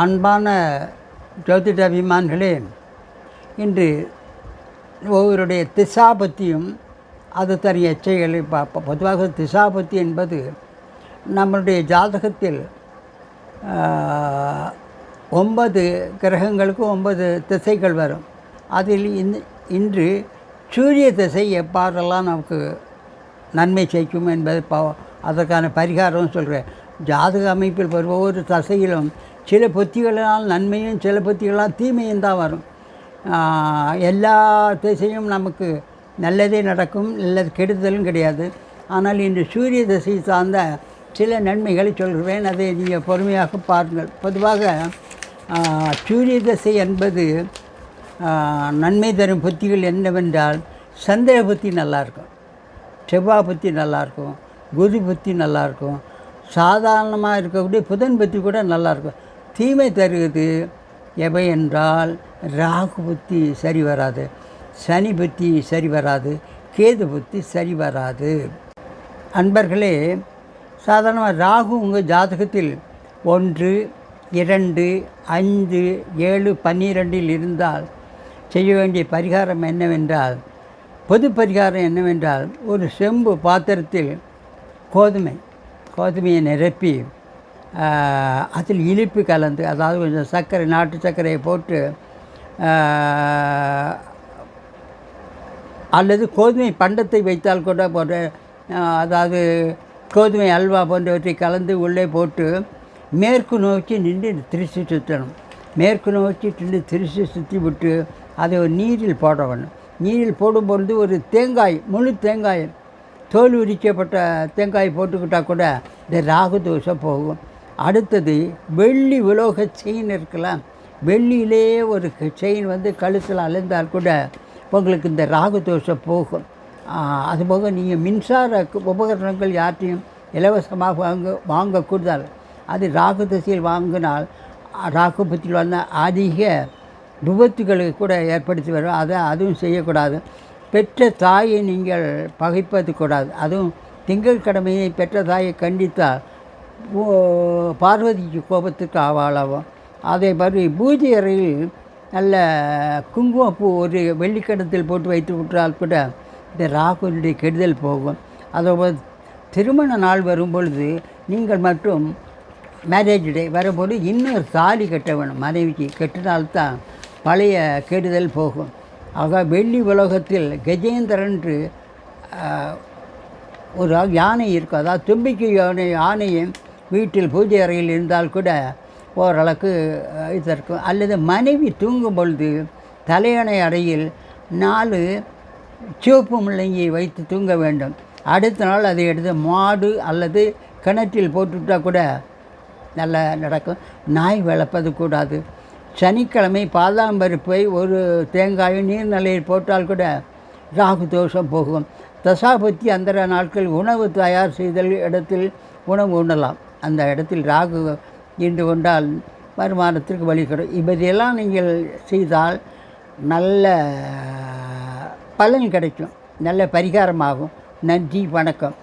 அன்பான ஜோதிட அபிமான்களே இன்று ஒவ்வொருடைய திசாபத்தியும் அது தரும் எச்சைகளை பார்ப்போம் பொதுவாக திசாபத்தி என்பது நம்மளுடைய ஜாதகத்தில் ஒன்பது கிரகங்களுக்கு ஒன்பது திசைகள் வரும். அதில் இந் இன்று சூரிய திசை எப்பாறெல்லாம் நமக்கு நன்மை செய்யும் என்பது அதற்கான பரிகாரம் சொல்கிறேன் ஜாதக அமைப்பில் வரும் ஒவ்வொரு தசையிலும் சில புத்திகளால் நன்மையும் சில புத்திகளால் தீமையும் தான் வரும். எல்லா திசையும் நமக்கு நல்லதே நடக்கும் நல்லது கெடுதலும் கிடையாது. ஆனால் இன்று சூரிய திசை சார்ந்த சில நன்மைகளை சொல்கிறேன். அதை நீங்கள் பொறுமையாக பாருங்கள். பொதுவாக சூரிய திசை என்பது நன்மை தரும் புத்திகள் என்னவென்றால் சந்திர புத்தி நல்லாயிருக்கும் செவ்வாய் புத்தி நல்லாயிருக்கும் குரு புத்தி நல்லாயிருக்கும் சாதாரணமாக இருக்கக்கூடிய புதன் புத்தி கூட நல்லாயிருக்கும் தீமை தருவது எவை என்றால் ராகு புத்தி சரி வராது சனி புத்தி சரி வராது கேது புத்தி சரி வராது. அன்பர்களே சாதாரணமாக ராகு உங்கள் ஜாதகத்தில் ஒன்று இரண்டு ஐந்து ஏழு பன்னிரெண்டில் இருந்தால் செய்ய வேண்டிய பரிகாரம் என்னவென்றால் பொது பரிகாரம் என்னவென்றால் ஒரு செம்பு பாத்திரத்தில் கோதுமை கோதுமையை நிரப்பி அதில் இனிப்பு கலந்து அதாவது கொஞ்சம் சர்க்கரை நாட்டு சர்க்கரையை போட்டு அல்லது கோதுமை பண்டத்தை வைத்தால் கூட போன்ற அதாவது கோதுமை அல்வா போன்றவற்றை கலந்து உள்ளே போட்டு மேற்கு நோக்கி நின்று திருச்சி சுற்றணும். மேற்கு நோக்கி நின்று திருச்சி சுற்றி விட்டு அதை ஒரு நீரில் போட வேணும் நீரில் போடும்பொழுது ஒரு தேங்காய் முழு தேங்காய் தோல் உரிக்கப்பட்ட தேங்காய் போட்டுக்கிட்டால் கூட இந்த ராகு தோஷம் போகும். அடுத்தது வெள்ளி உலோக செயின் இருக்கலாம். வெள்ளியிலே ஒரு செயின் வந்து கழுத்தில் அலைந்தால் கூட உங்களுக்கு இந்த ராகு தோஷம் போகும். அதுபோக நீங்கள் மின்சார உபகரணங்கள் யார்ட்டையும் இலவசமாக வாங்க வாங்கக்கூடாது. அது ராகு திசையில் வாங்கினால் ராகுபத்தில் ராகு பற்றியில் வந்த அதிக விபத்துகளை கூட ஏற்படுத்தி வரும். அதை அதுவும் செய்யக்கூடாது. பெற்ற தாயை நீங்கள் பகைப்பது கூடாது. அதுவும் திங்கள் கடமையை பெற்ற தாயை கண்டித்தால் பார்வதிக்கு கோபத்துக்கு ஆவாளாகும் அதே மாதிரி பூஜை அறையில் நல்ல குங்குமப்பூ ஒரு வெள்ளிக்கடத்தில் போட்டு வைத்து விட்டால் கூட இந்த ராகுனுடைய கெடுதல் போகும். அதோட திருமண நாள் வரும் பொழுது நீங்கள் மட்டும் மேரேஜ் டே வரும்போது இன்னொரு தாலி கட்ட வேணும். மனைவிக்கு கட்டினால்தான் பழைய கெடுதல் போகும். ஆக வெள்ளி உலகத்தில் கஜேந்திரன்று ஒரு யானை இருக்கும். அதாவது தும்பிக்கை யானை யானையும் வீட்டில் பூஜை அறையில் இருந்தால் கூட ஓரளவுக்கு அஹ், இருக்கும் அல்லது மனைவி தூங்கும் பொழுது தலையணை அறையில் நாலு சிவப்பு முள்ளங்கியை வைத்து தூங்க வேண்டும். அடுத்த நாள் அதை எடுத்து மாடு அல்லது கிணற்றில் போட்டுவிட்டால் கூட நல்லா நடக்கும். நாய் வளர்ப்பது கூடாது. சனிக்கிழமை பாதாம் பருப்பை ஒரு தேங்காயும் நீர்நிலையில் போட்டால் கூட ராகு தோஷம் போகும். தசாபத்தி அந்த நாட்கள் உணவு தயார் செய்தல் இடத்தில் உணவு உண்ணலாம். அந்த இடத்தில் ராகு இன்று கொண்டால் வருமானத்திற்கு வழி கிடைக்கும் இப்படியெல்லாம் நீங்கள் செய்தால் நல்ல பலன் கிடைக்கும். நல்ல பரிகாரமாகும். நன்றி வணக்கம்.